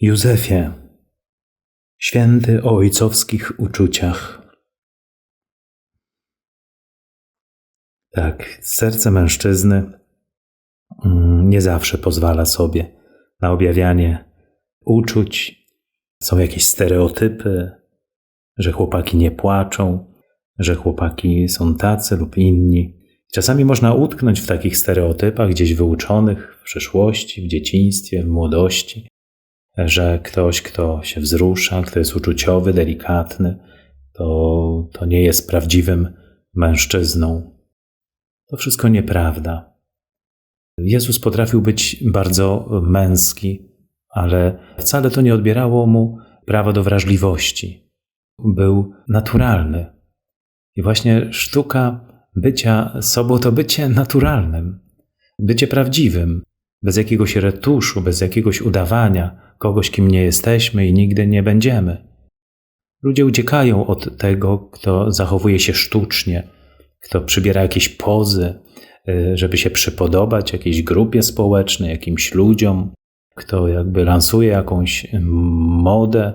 Józefie, święty o ojcowskich uczuciach. Tak, serce mężczyzny mm, nie zawsze pozwala sobie na objawianie uczuć. Są jakieś stereotypy, że chłopaki nie płaczą, że chłopaki są tacy lub inni. Czasami można utknąć w takich stereotypach gdzieś wyuczonych w przeszłości, w dzieciństwie, w młodości że ktoś, kto się wzrusza, kto jest uczuciowy, delikatny, to, to nie jest prawdziwym mężczyzną. To wszystko nieprawda. Jezus potrafił być bardzo męski, ale wcale to nie odbierało mu prawa do wrażliwości. Był naturalny. I właśnie sztuka bycia sobą to bycie naturalnym, bycie prawdziwym, bez jakiegoś retuszu, bez jakiegoś udawania, kogoś, kim nie jesteśmy i nigdy nie będziemy. Ludzie uciekają od tego, kto zachowuje się sztucznie, kto przybiera jakieś pozy, y, żeby się przypodobać jakiejś grupie społecznej, jakimś ludziom, kto jakby lansuje jakąś modę,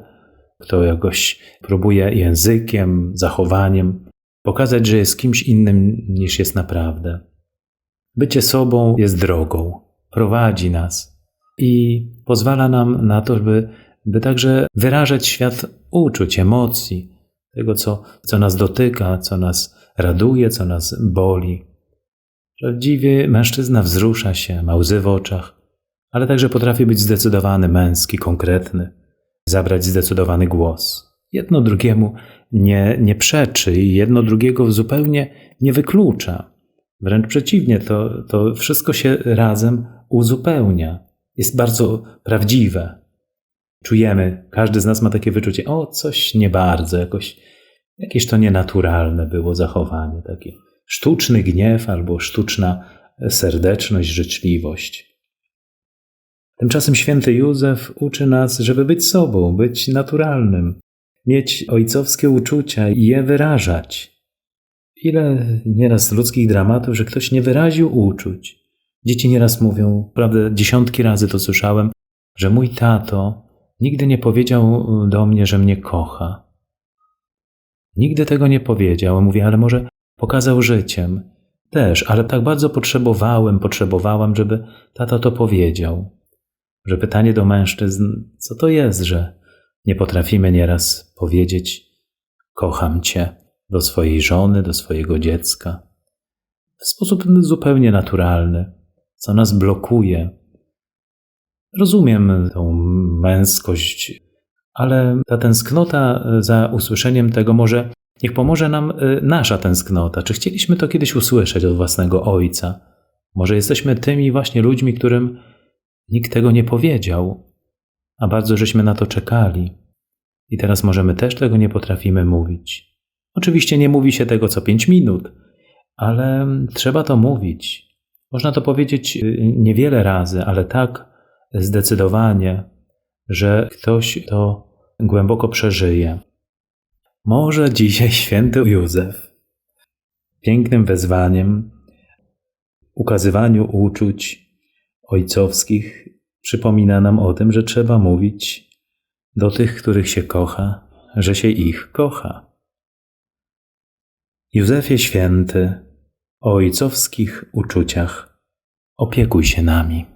kto jakoś próbuje językiem, zachowaniem pokazać, że jest kimś innym niż jest naprawdę. Bycie sobą jest drogą, prowadzi nas i pozwala nam na to, by, by także wyrażać świat uczuć, emocji, tego, co, co nas dotyka, co nas raduje, co nas boli. Prawdziwie mężczyzna wzrusza się, ma łzy w oczach, ale także potrafi być zdecydowany, męski, konkretny, zabrać zdecydowany głos. Jedno drugiemu nie, nie przeczy i jedno drugiego zupełnie nie wyklucza. Wręcz przeciwnie, to, to wszystko się razem uzupełnia jest bardzo prawdziwe. Czujemy, każdy z nas ma takie wyczucie, o, coś nie bardzo, jakoś, jakieś to nienaturalne było zachowanie, takie sztuczny gniew albo sztuczna serdeczność, życzliwość. Tymczasem święty Józef uczy nas, żeby być sobą, być naturalnym, mieć ojcowskie uczucia i je wyrażać. Ile nieraz ludzkich dramatów, że ktoś nie wyraził uczuć, Dzieci nieraz mówią, prawda, dziesiątki razy to słyszałem, że mój tato nigdy nie powiedział do mnie, że mnie kocha. Nigdy tego nie powiedział. Mówię, ale może pokazał życiem. Też, ale tak bardzo potrzebowałem, potrzebowałam, żeby tato to powiedział. Że pytanie do mężczyzn, co to jest, że nie potrafimy nieraz powiedzieć kocham cię do swojej żony, do swojego dziecka. W sposób zupełnie naturalny co nas blokuje. Rozumiem tą męskość, ale ta tęsknota za usłyszeniem tego może niech pomoże nam y, nasza tęsknota. Czy chcieliśmy to kiedyś usłyszeć od własnego ojca? Może jesteśmy tymi właśnie ludźmi, którym nikt tego nie powiedział, a bardzo żeśmy na to czekali. I teraz możemy też tego nie potrafimy mówić. Oczywiście nie mówi się tego co pięć minut, ale trzeba to mówić. Można to powiedzieć y, niewiele razy, ale tak zdecydowanie, że ktoś to głęboko przeżyje. Może dzisiaj święty Józef pięknym wezwaniem, ukazywaniu uczuć ojcowskich przypomina nam o tym, że trzeba mówić do tych, których się kocha, że się ich kocha. Józefie święty, o ojcowskich uczuciach. Opiekuj się nami.